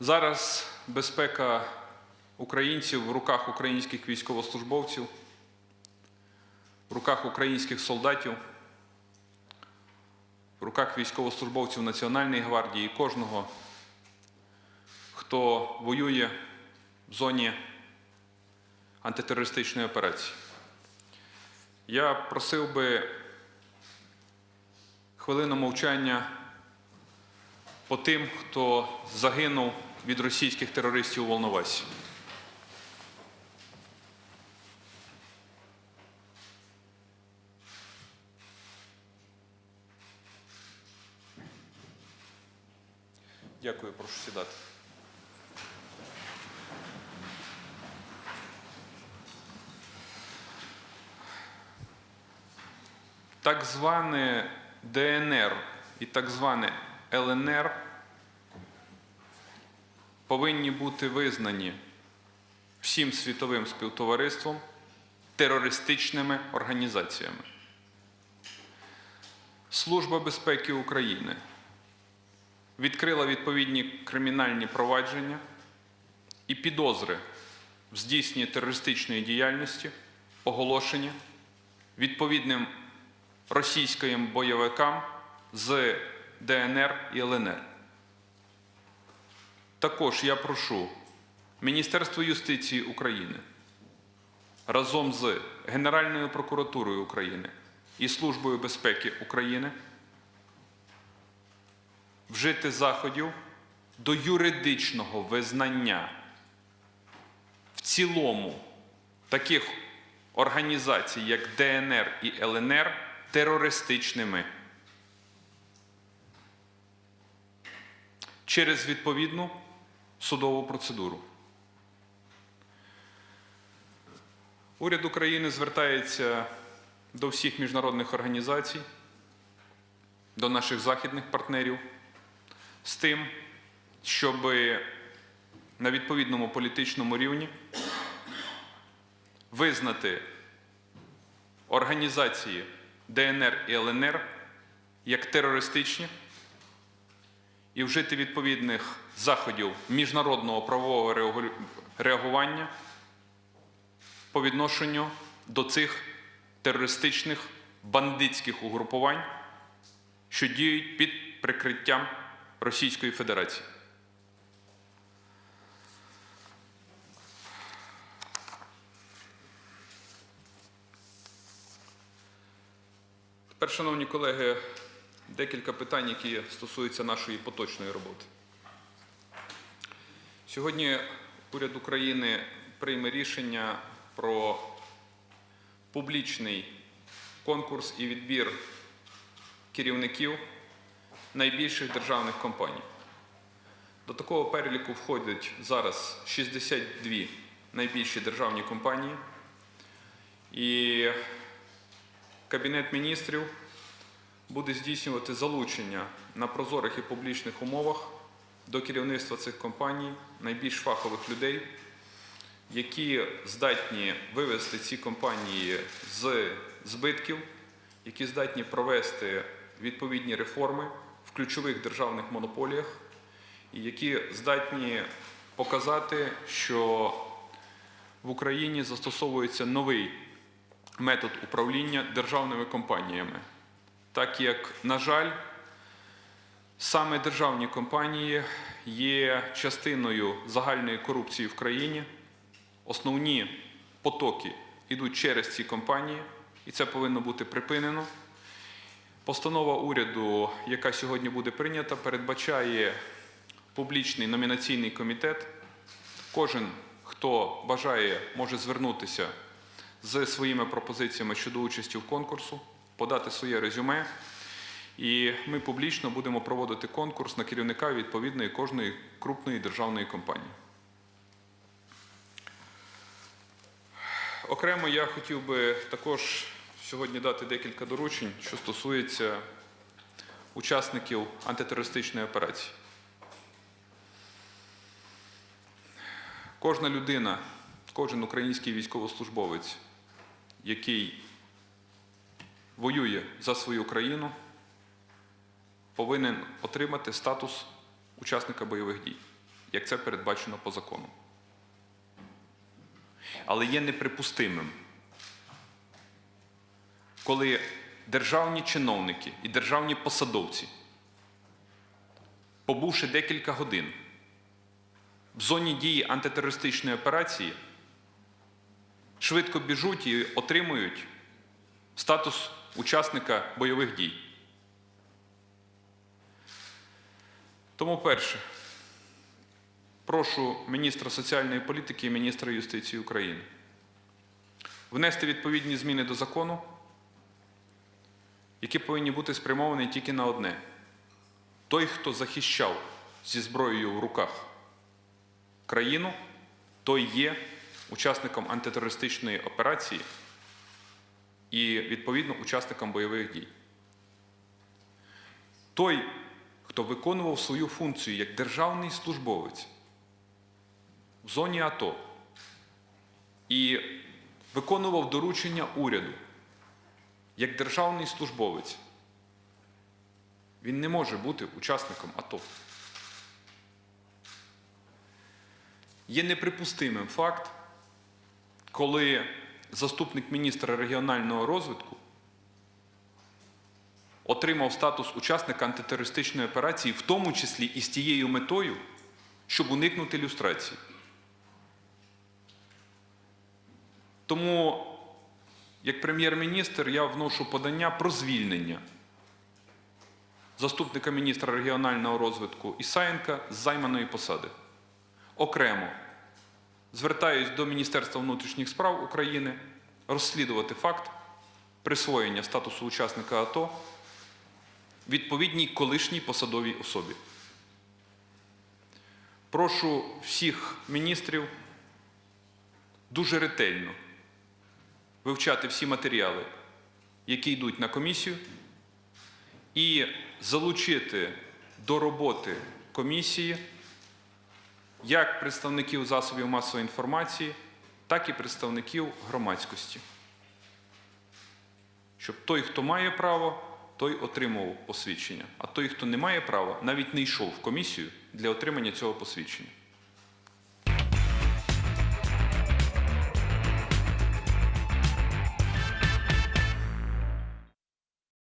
Зараз безпека українців в руках українських військовослужбовців, в руках українських солдатів, в руках військовослужбовців Національної гвардії і кожного, хто воює в зоні антитерористичної операції. Я просив би хвилину мовчання по тим, хто загинув від російських терористів у Волновасі. Дякую, прошу сідати. Так зване ДНР і так зване ЛНР повинні бути визнані всім світовим співтовариством терористичними організаціями. Служба безпеки України відкрила відповідні кримінальні провадження і підозри в здійсненні терористичної діяльності, оголошені відповідним російським бойовикам з ДНР і ЛНР. Також я прошу Міністерство юстиції України разом з Генеральною прокуратурою України і Службою безпеки України вжити заходів до юридичного визнання в цілому таких організацій, як ДНР і ЛНР, терористичними. Через відповідну судову процедуру. Уряд України звертається до всіх міжнародних організацій, до наших західних партнерів з тим, щоб на відповідному політичному рівні визнати організації ДНР і ЛНР як терористичні і вжити відповідних заходів міжнародного правового реагування по відношенню до цих терористичних бандитських угрупувань, що діють під прикриттям Російської Федерації. Тепер, шановні колеги, декілька питань, які стосуються нашої поточної роботи. Сьогодні уряд України прийме рішення про публічний конкурс і відбір керівників найбільших державних компаній. До такого переліку входять зараз 62 найбільші державні компанії. І Кабінет міністрів буде здійснювати залучення на прозорих і публічних умовах до керівництва цих компаній найбільш фахових людей, які здатні вивести ці компанії з збитків, які здатні провести відповідні реформи в ключових державних монополіях, і які здатні показати, що в Україні застосовується новий метод управління державними компаніями. Так як, на жаль, саме державні компанії є частиною загальної корупції в країні. Основні потоки йдуть через ці компанії, і це повинно бути припинено. Постанова уряду, яка сьогодні буде прийнята, передбачає публічний номінаційний комітет. Кожен, хто бажає, може звернутися з своїми пропозиціями щодо участі в конкурсу, подати своє резюме. І ми публічно будемо проводити конкурс на керівника відповідної кожної крупної державної компанії. Окремо я хотів би також сьогодні дати декілька доручень, що стосується учасників антитерористичної операції. Кожна людина, кожен український військовослужбовець, який воює за свою країну, повинен отримати статус учасника бойових дій. як це передбачено по закону. Але є неприпустимим, коли державні чиновники і державні посадовці, побувши декілька годин в зоні дії антитерористичної операції, швидко біжуть і отримують статус учасника бойових дій. Тому перше, прошу міністра соціальної політики і міністра юстиції України внести відповідні зміни до закону, які повинні бути спрямовані тільки на одне: той, хто захищав зі зброєю в руках країну, той є учасником антитерористичної операції і, відповідно, учасником бойових дій. Той, хто виконував свою функцію як державний службовець в зоні АТО і виконував доручення уряду як державний службовець, він не може бути учасником АТО. Є неприпустимим факт, коли заступник міністра регіонального розвитку отримав статус учасника антитерористичної операції, в тому числі і з тією метою, щоб уникнути люстрації. Тому, як прем'єр-міністр, я вношу подання про звільнення заступника міністра регіонального розвитку Ісаєнка з займаної посади. Окремо звертаюсь до Міністерства внутрішніх справ України розслідувати факт присвоєння статусу учасника АТО відповідній колишній посадовій особі. Прошу всіх міністрів дуже ретельно вивчати всі матеріали, які йдуть на комісію, і залучити до роботи комісії як представників засобів масової інформації, так і представників громадськості. Щоб той, хто має право, той отримував посвідчення, а той, хто не має права, навіть не йшов в комісію для отримання цього посвідчення.